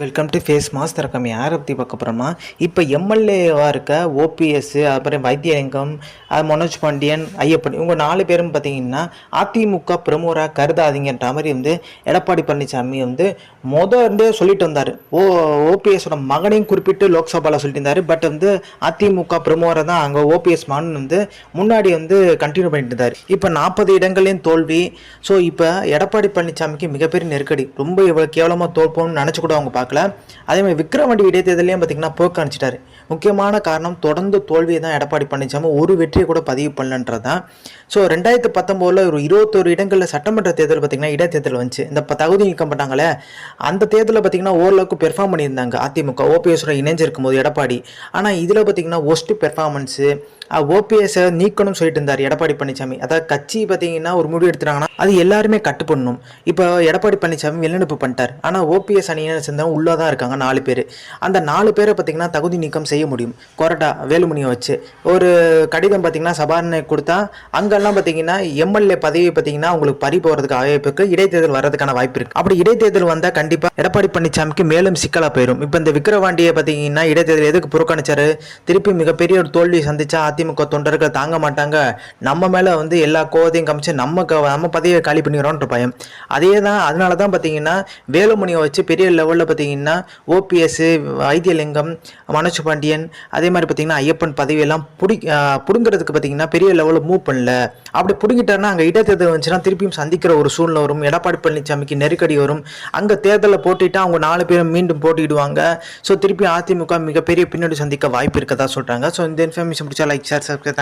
Welcome to face mass திறக்கம் யாரை பற்றி பார்க்க போகிறோமா இப்போ எம்எல்ஏவாக இருக்க ஓபிஎஸ் அப்புறம் வைத்தியலிங்கம் மனோஜ் பாண்டியன் ஐயப்பன் இவங்க நாலு பேரும் பார்த்தீங்கன்னா அதிமுக பிரமுகராக கருதாதீங்கன்ற மாதிரி வந்து எடப்பாடி பழனிசாமி வந்து மொதல் இருந்தே சொல்லிட்டு வந்தார். ஓ ஓபிஎஸோட மகனையும் குறிப்பிட்டு லோக்சபாவில் சொல்லிட்டு இருந்தார். பட் வந்து அதிமுக பிரமுகரை தான் அங்கே ஓபிஎஸ் மகன் வந்து முன்னாடி வந்து கண்டினியூ பண்ணிட்டு இருந்தார். இப்போ நாற்பது இடங்களையும் தோல்வி. ஸோ இப்போ எடப்பாடி பழனிசாமிக்கு மிகப்பெரிய நெருக்கடி. ரொம்ப இவ்வளோ கேவலமாக தோல்போம்னு நினச்சி கூட அவங்க பார்க்கல. அதே மாதிரி விக்ரவாண்டி இடைத்தேர்தலையும் பார்த்தீங்கன்னா புறக்கணிச்சிட்டாரு. முக்கியமான காரணம் தொடர்ந்து தோல்வியை தான் எடப்பாடி பழனிசாமி ஒரு வெற்றியை கூட பதிவு பண்ணலன்றது தான் ஸோ ரெண்டாயிரத்து பத்தொம்போதில் ஒரு இருபத்தோரு இடங்களில் சட்டமன்ற தேர்தல் பார்த்தீங்கன்னா இடைத்தேர்தல் வந்துச்சு. இந்த தகுதி நீக்கம் பண்ணாங்களே அந்த தேர்தலில் பார்த்தீங்கன்னா ஓரளவுக்கு பெர்ஃபார்ம் பண்ணியிருந்தாங்க. அதிமுக ஓபிஎஸோட இணைஞ்சிருக்கும் போது எடப்பாடி. ஆனால் இதில் பார்த்தீங்கன்னா ஒஸ்ட் பெர்ஃபார்மன்ஸு ஓபிஎஸ்ஸை நீக்கணும்னு சொல்லிட்டு இருந்தார் எடப்பாடி பழனிசாமி. அதாவது கட்சி பார்த்தீங்கன்னா ஒரு முடிவு எடுத்துட்டாங்கன்னா அது எல்லாருமே கட்டு பண்ணணும் இப்போ எடப்பாடி பழனிசாமி வெளிநடப்பு பண்ணிட்டார். ஆனால் ஓபிஎஸ் அணியினர் சேர்ந்தவங்க உள்ளே தான் இருக்காங்க நாலு பேர். அந்த நாலு பேரை பார்த்திங்கன்னா தகுதி நீக்கம் செய்ய முடியும். கொரட்டா வேலுமணியை வச்சு. ஒரு கடிதம் பார்த்திங்கன்னா சபாரணை கொடுத்தா அங்கெல்லாம் பார்த்தீங்கன்னா எம்எல்ஏ பதவி பார்த்தீங்கன்னா உங்களுக்கு பறி போகிறதுக்கு வாய்ப்பு இடைத்தேர்தல் வர்றதுக்கான வாய்ப்பு இருக்குது அப்படி இடைத்தேர்தல் வந்தால் கண்டிப்பாக எடப்பாடி பழனிசாமிக்கு மேலும் சிக்கலாக போயிடும் இப்போ இந்த விக்ரவாண்டியை பார்த்தீங்கன்னா இடைத்தேர்தல் எதுக்கு புறக்கணிச்சாரு? திருப்பி மிகப்பெரிய ஒரு தோல்வி சந்தித்தா அதிமுக தொண்டர்கள் தாங்க மாட்டாங்க. நம்ம மேலே வந்து எல்லா கோவத்தையும் காமிச்சு நம்ம நம்ம பதவியை காலி பண்ணிடுறோன்ற பயம். அதே தான் அதனால தான் பார்த்தீங்கன்னா வேலுமணியை வச்சு பெரிய லெவலில் பார்த்தீங்கன்னா பார்த்தீங்கன்னா ஓபிஎஸ் வைத்தியலிங்கம் மனோஜ் பாண்டியன் அதே மாதிரி பார்த்தீங்கன்னா ஐயப்பன் பதவியெல்லாம் பிடி பிடுங்கிறதுக்கு பார்த்தீங்கன்னா பெரிய லெவலில் மூவ் பண்ணல. அப்படி பிடுங்கிட்டாருன்னா அங்கே இடத்தேர்தல் வந்துச்சுன்னா திருப்பியும் சந்திக்கிற ஒரு சூழ்நிலை வரும். எடப்பாடி பழனிசாமிக்கு நெருக்கடி வரும். அங்கே தேர்தலில் போட்டிட்டா அவங்க நாலு பேரும் மீண்டும் போட்டிடுவாங்க ஸோ திருப்பி அதிமுக மிகப்பெரிய பின்னாடி சந்திக்க வாய்ப்பு இருக்கதா சொல்கிறாங்க ஸோ இந்த இன்ஃபர்மேஷன் பிடிச்சா லைக் ஷேர் சப்ஸ்கிரைப்